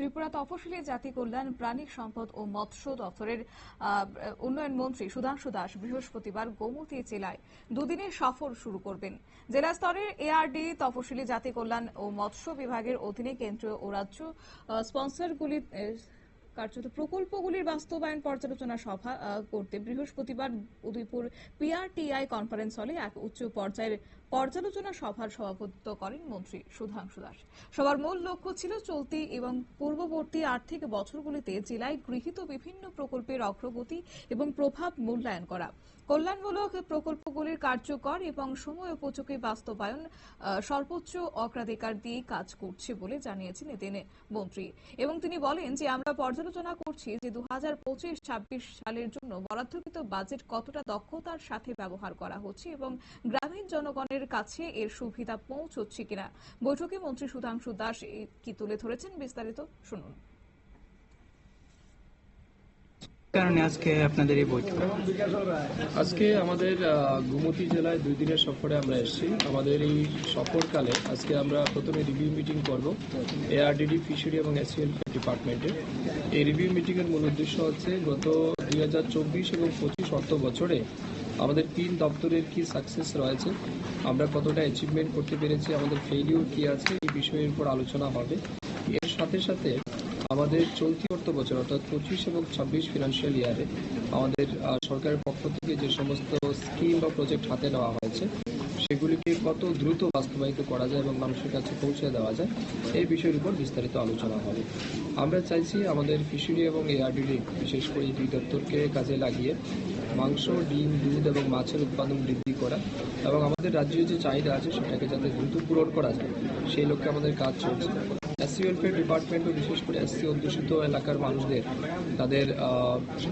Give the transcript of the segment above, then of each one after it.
ত্রিপুরা তফসিলি জাতি কল্যাণ প্রাণী সম্পদ ও মৎস্য দফতরের উন্নয়ন মন্ত্রী সুধাংশু দাস বৃহস্পতিবার গোমতী জেলায় দুদিনের সফর শুরু করবেন। জেলা স্তরের এআরডি তফসিলি জাতি কল্যাণ ও মৎস্য বিভাগের অধীনে কেন্দ্রীয় ও রাজ্য স্পন্সরগুলি কার্যত প্রকল্পগুলির বাস্তবায়ন পর্যালোচনা সভা করতে বৃহস্পতিবার উদয়পুর পিআরটিআই কনফারেন্স হলে এক উচ্চ পর্যায়ের পর্যালোচনা সভার সভাপতিত্ব করেন মন্ত্রী সুধাংশু দাস। সবার মূল লক্ষ্য ছিল চলতি এবং পূর্ববর্তী আর্থিক বছরগুলিতে জেলায় গৃহীত বিভিন্ন প্রকল্পের অগ্রগতি এবং প্রভাব মূল্যায়ন করা। কল্যাণমূলক প্রকল্পগুলির কার্যকর এবং সময় উপযোগী বাস্তবায়ন সর্বোচ্চ অগ্রাধিকার দিয়ে কাজ করছে বলে জানিয়েছেন এদিন মন্ত্রী। এবং তিনি বলেন যে, আমরা পর্যালোচনা করছি যে দু হাজার পঁচিশ ছাব্বিশ সালের জন্য বরাদ্দকৃত বাজেট কতটা দক্ষতার সাথে ব্যবহার করা হচ্ছে এবং গ্রামীণ জনগণের কাছে এর সুবিধা পৌঁছচ্ছে কিনা? বৈঠকে মন্ত্রী সুধাংশু দাস কি তুলে ধরেছেন বিস্তারিত শুনুন। কারণে আজকে আপনাদের এই বৈঠক। আজকে আমাদের গোমতী জেলায় দুই দিনের সফরে আমরা এসেছি। আমাদের এই সফরকালে আজকে আমরা প্রথমে রিভিউ মিটিং করব এআরডিডি ফিশারি এবং এসিএল ডিপার্টমেন্টে এই রিভিউ মিটিংয়ের মূল উদ্দেশ্য হচ্ছে গত দুই হাজার চব্বিশ এবং পঁচিশ অর্থ বছরে আমাদের তিন দপ্তরের কি সাকসেস রয়েছে? আমরা কতটা অ্যাচিভমেন্ট করতে পেরেছি? আমাদের ফেলিউর কি আছে? এই বিষয়ের উপর আলোচনা হবে। এর সাথে সাথে আমাদের চলতি অর্থ বছর, অর্থাৎ পঁচিশ এবং ছাব্বিশ ফিনান্সিয়াল ইয়ারে আমাদের সরকারের পক্ষ থেকে যে সমস্ত স্কিম বা প্রজেক্ট হাতে নেওয়া হয়েছে, সেগুলিকে কত দ্রুত বাস্তবায়িত করা যায় এবং মানুষের কাছে পৌঁছে দেওয়া যায়, এই বিষয়ের উপর বিস্তারিত আলোচনা হবে। আমরা চাইছি আমাদের ফিশারি এবং এআরডিডি বিশেষ করে এই দুই দপ্তরকে কাজে লাগিয়ে মাংস, ডিম, দুধ এবং মাছের উৎপাদন বৃদ্ধি করা এবং আমাদের রাজ্যে যে চাহিদা আছে সেটাকে যাতে দ্রুত পূরণ করা যায়, সেই লক্ষ্যে আমাদের কাজ চলছে। এসসি ওয়েলফেয়ার ডিপার্টমেন্টও বিশেষ করে এসসি অধ্যুষিত এলাকার মানুষদের তাদের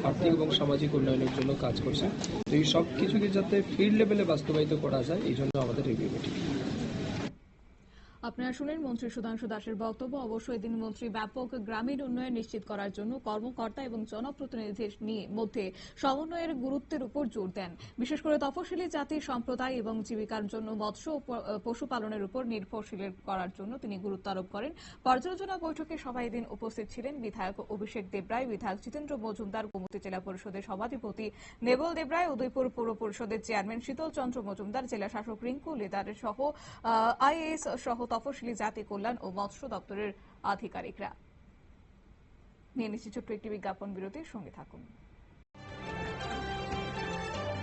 আর্থিক এবং সামাজিক উন্নয়নের জন্য কাজ করছে। তো এই সব কিছুকে যাতে ফিল্ড লেভেলে বাস্তবায়িত করা যায়, এই জন্য আমাদের মিটিং আপনারা শুনেন মন্ত্রী সুধাংশু দাসের বক্তব্য। অবশ্যই এদিন মন্ত্রী ব্যাপক গ্রামীণ উন্নয়ন নিশ্চিত করার জন্য কর্মকর্তা এবং জনপ্রতিনিধিদের নিয়ে মধ্যে সমন্বয়ের গুরুত্বের উপর জোর দেন। বিশেষ করে তফসিলি জাতি সম্প্রদায় এবং জীবিকার জন্য মৎস্য পশুপালনের উপর নির্ভরশীল করার জন্য তিনি গুরুত্ব আরোপ করেন। পর্যালোচনা বৈঠকে সবাই এদিন উপস্থিত ছিলেন। বিধায়ক অভিষেক দেবরায়, বিধায়ক জিতেন্দ্র মজুমদার, গোমতী জেলা পরিষদের সভাধিপতি নেবল দেবরায়, উদয়পুর পৌর পরিষদের চেয়ারম্যান শীতল চন্দ্র মজুমদার, জেলা শাসক রিঙ্কু লেদার সহ আইএস সহ তফসিলি জাতি কল্যাণ ও মৎস্য দপ্তরের আধিকারিকরা। নিয়ে নিচ্ছি ছোট্ট একটি বিজ্ঞাপন বিরতির সঙ্গে থাকুন।